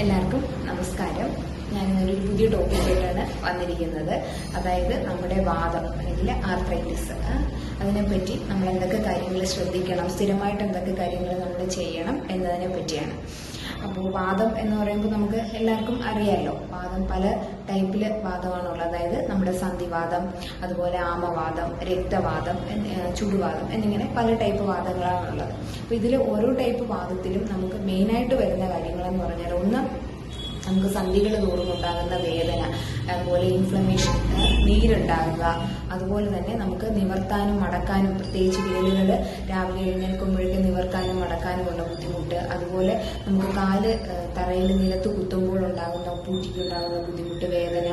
എല്ലാവർക്കും നമസ്കാരം. ഞാൻ ഒരു പുതിയ ടോപ്പിക്കായിട്ടാണ് വന്നിരിക്കുന്നത്. അതായത് നമ്മുടെ വാദം അല്ലെങ്കിൽ ആർത്രൈറ്റിസ് അതിനെപ്പറ്റി നമ്മൾ എന്തൊക്കെ കാര്യങ്ങൾ ശ്രദ്ധിക്കണം സ്ഥിരമായിട്ട് എന്തൊക്കെ കാര്യങ്ങൾ നമ്മൾ ചെയ്യണം എന്നതിനെ പറ്റിയാണ് അപ്പോൾ വാദം എന്ന് പറയുമ്പോൾ നമുക്ക് എല്ലാവർക്കും അറിയാമല്ലോ വാദം പല ടൈപ്പിൽ വാദമാണുള്ളത്. അതായത് നമ്മുടെ സന്ധിവാദം അതുപോലെ ആമവാദം രക്തവാദം ചുടുവാദം എന്നിങ്ങനെ പല ടൈപ്പ് വാദങ്ങളാണുള്ളത്. അപ്പോൾ ഇതിൽ ഓരോ ടൈപ്പ് വാദത്തിലും നമുക്ക് മെയിനായിട്ട് വരുന്ന കാര്യങ്ങളെന്ന് പറഞ്ഞാൽ ഒന്ന് നമുക്ക് സന്ധികൾ തോറും ഉണ്ടാകുന്ന വേദന അതുപോലെ ഇൻഫ്ലമേഷൻ നീരുണ്ടാകുക അതുപോലെ തന്നെ നമുക്ക് നിവർത്താനും മടക്കാനും പ്രത്യേകിച്ച് വിരലുകൾ രാവിലെ എഴുന്നേൽക്കുമ്പോഴേക്കും നിവർത്താനും മടക്കാനും ഉള്ള ബുദ്ധിമുട്ട്. അതുപോലെ നമുക്ക് കാൽ തറയിൽ നിലത്ത് കുത്തുമ്പോൾ ഉണ്ടാകുന്ന പൂറ്റിക്കുണ്ടാകുന്ന ബുദ്ധിമുട്ട് വേദന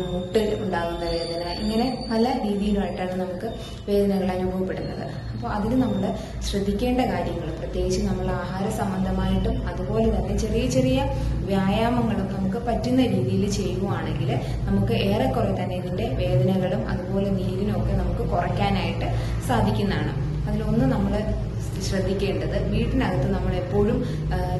മുട്ടിൽ മുട്ട് ഉണ്ടാകുന്ന വേദന ഇങ്ങനെ പല രീതിയിലായിട്ടാണ് നമുക്ക് വേദനകൾ അനുഭവപ്പെടുന്നത്. അപ്പോൾ അതിന് നമ്മൾ ശ്രദ്ധിക്കേണ്ട കാര്യങ്ങൾ പ്രത്യേകിച്ച് നമ്മൾ ആഹാര സംബന്ധമായിട്ടും അതുപോലെ തന്നെ ചെറിയ ചെറിയ വ്യായാമങ്ങളും നമുക്ക് പറ്റുന്ന രീതിയിൽ ചെയ്യുവാണെങ്കിൽ നമുക്ക് ഏറെക്കുറെ തന്നെ ഇതിന്റെ വേദനകളും അതുപോലെ നീരിനും ഒക്കെ നമുക്ക് കുറയ്ക്കാനായിട്ട് സാധിക്കുന്നതാണ്. അതിലൊന്ന് നമ്മൾ ശ്രദ്ധിക്കേണ്ടത് വീട്ടിനകത്ത് നമ്മൾ എപ്പോഴും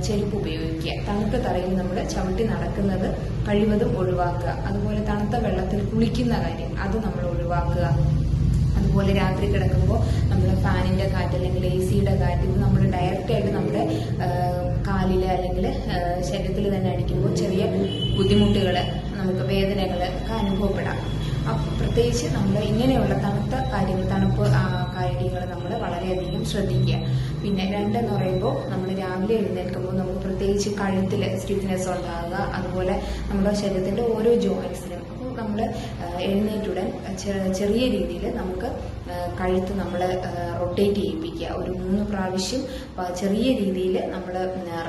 ചെരുപ്പ് ഉപയോഗിക്കുക. തണുത്ത തറയിൽ നമ്മൾ ചവിട്ടി നടക്കുന്നത് കഴിവതും ഒഴിവാക്കുക. അതുപോലെ തണുത്ത വെള്ളത്തിൽ കുളിക്കുന്ന കാര്യം അത് നമ്മൾ ഒഴിവാക്കുക. അതുപോലെ രാത്രി കിടക്കുമ്പോൾ നമ്മൾ ഫാനിന്റെ കാറ്റ് അല്ലെങ്കിൽ എ സിയുടെ കാറ്റ് ഇത് നമ്മൾ ഡയറക്റ്റ് ആയിട്ട് നമ്മുടെ കാലിൽ അല്ലെങ്കിൽ ശരീരത്തിൽ തന്നെ അടിക്കുമ്പോൾ ചെറിയ ബുദ്ധിമുട്ടുകൾ നമുക്ക് വേദനകൾ ഒക്കെ അനുഭവപ്പെടാം. പ്രത്യേകിച്ച് നമ്മൾ ഇങ്ങനെയുള്ള തണുത്ത കാര്യങ്ങൾ തണുപ്പ് കാര്യങ്ങൾ നമ്മൾ വളരെയധികം ശ്രദ്ധിക്കുക. പിന്നെ രണ്ടെന്ന് പറയുമ്പോൾ നമ്മൾ രാവിലെ എഴുന്നേൽക്കുമ്പോൾ നമുക്ക് പ്രത്യേകിച്ച് കഴുത്തിൽ സ്റ്റിഫ്നെസ് ഉണ്ടാകുക അതുപോലെ നമ്മുടെ ശരീരത്തിന്റെ ഓരോ അപ്പോൾ നമ്മൾ എഴുന്നേറ്റുടൻ ചെറിയ രീതിയിൽ നമുക്ക് കഴുത്ത് നമ്മൾ റൊട്ടേറ്റ് ചെയ്യിപ്പിക്കുക. ഒരു മൂന്ന് പ്രാവശ്യം ചെറിയ രീതിയിൽ നമ്മൾ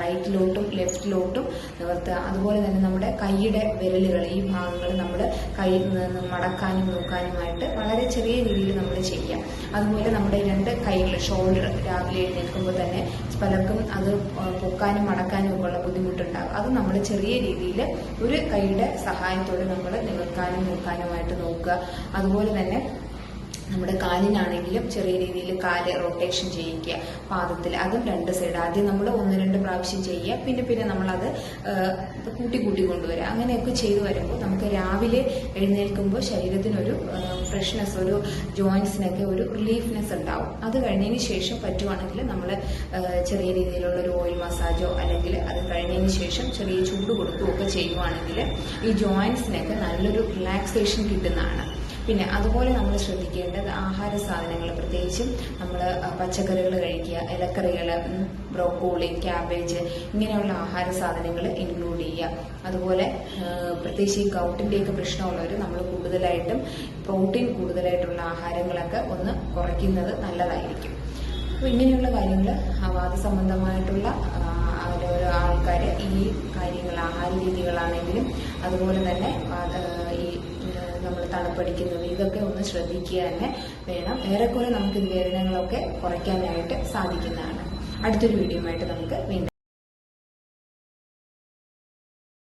റൈറ്റിലോട്ടും ലെഫ്റ്റിലോട്ടും നിവർത്തുക. അതുപോലെ തന്നെ നമ്മുടെ കൈയുടെ വിരലുകൾ ഈ ഭാഗങ്ങൾ നമ്മൾ കൈ മടക്കാനും നോക്കാനുമായിട്ട് വളരെ ചെറിയ രീതിയിൽ നമ്മൾ ചെയ്യുക. അതുപോലെ നമ്മുടെ രണ്ട് കൈകൾ ഷോൾഡർ രാവിലെ എഴുന്നേൽക്കുമ്പോൾ തന്നെ പലർക്കും അത് പൊക്കാനും മടക്കാനും ഒക്കെ ഉള്ള ബുദ്ധിമുട്ടുണ്ടാകും. അത് നമ്മൾ ചെറിയ രീതിയിൽ ഒരു കൈയുടെ സഹായത്തോടെ നമ്മൾ നിവർക്കാനും നോക്കാനുമായിട്ട് നോക്കുക. അതുപോലെ തന്നെ നമ്മുടെ കാലിനാണെങ്കിലും ചെറിയ രീതിയിൽ കാൽ റൊട്ടേഷൻ ചെയ്യിക്കുക പാദത്തിൽ അതും രണ്ട് സൈഡ് ആദ്യം നമ്മൾ ഒന്ന് രണ്ട് പ്രാവശ്യം ചെയ്യുക പിന്നെ പിന്നെ നമ്മളത് കൂട്ടി കൂട്ടി കൊണ്ടുവരിക. അങ്ങനെയൊക്കെ ചെയ്തു വരുമ്പോൾ നമുക്ക് രാവിലെ എഴുന്നേൽക്കുമ്പോൾ ശരീരത്തിനൊരു ഫ്രഷ്നെസ് ഒരു ജോയിൻസിനൊക്കെ ഒരു റിലീഫ്നെസ് ഉണ്ടാവും. അത് കഴിഞ്ഞതിന് ശേഷം പറ്റുവാണെങ്കിൽ നമ്മൾ ചെറിയ രീതിയിലുള്ള ഒരു ഓയിൽ മസാജോ അല്ലെങ്കിൽ അത് കഴിഞ്ഞതിന് ശേഷം ചെറിയ ചൂട് കൊടുക്കുകയൊക്കെ ചെയ്യുവാണെങ്കിൽ ഈ ജോയിൻസിനൊക്കെ നല്ലൊരു റിലാക്സേഷൻ കിട്ടുന്നതാണ്. പിന്നെ അതുപോലെ നമ്മൾ ശ്രദ്ധിക്കേണ്ടത് ആഹാര സാധനങ്ങൾ പ്രത്യേകിച്ചും നമ്മൾ പച്ചക്കറികൾ കഴിക്കുക ഇലക്കറികൾ ബ്രോക്കോളി ക്യാബേജ് ഇങ്ങനെയുള്ള ആഹാര സാധനങ്ങൾ ഇൻക്ലൂഡ് ചെയ്യുക. അതുപോലെ പ്രത്യേകിച്ച് ഈ ഗൗട്ടിന്റെയൊക്കെ പ്രശ്നമുള്ളവർ നമ്മൾ കൂടുതലായിട്ടും പ്രോട്ടീൻ കൂടുതലായിട്ടുള്ള ആഹാരങ്ങളൊക്കെ ഒന്ന് കുറയ്ക്കുന്നത് നല്ലതായിരിക്കും. അപ്പോൾ ഇങ്ങനെയുള്ള കാര്യങ്ങൾ വാദ സംബന്ധമായിട്ടുള്ള ആൾക്കാർ ഈ കാര്യങ്ങൾ ആഹാര രീതികളാണെങ്കിലും അതുപോലെ തന്നെ തണുപ്പടിക്കുന്നത് ഇതൊക്കെ ഒന്ന് ശ്രദ്ധിക്കുക തന്നെ വേണം. ഏറെക്കുറെ നമുക്ക് ഇത് വേദനകളൊക്കെ കുറയ്ക്കാനായിട്ട് സാധിക്കുന്നതാണ്. അടുത്തൊരു വീഡിയോ ആയിട്ട് നമുക്ക് വീണ്ടും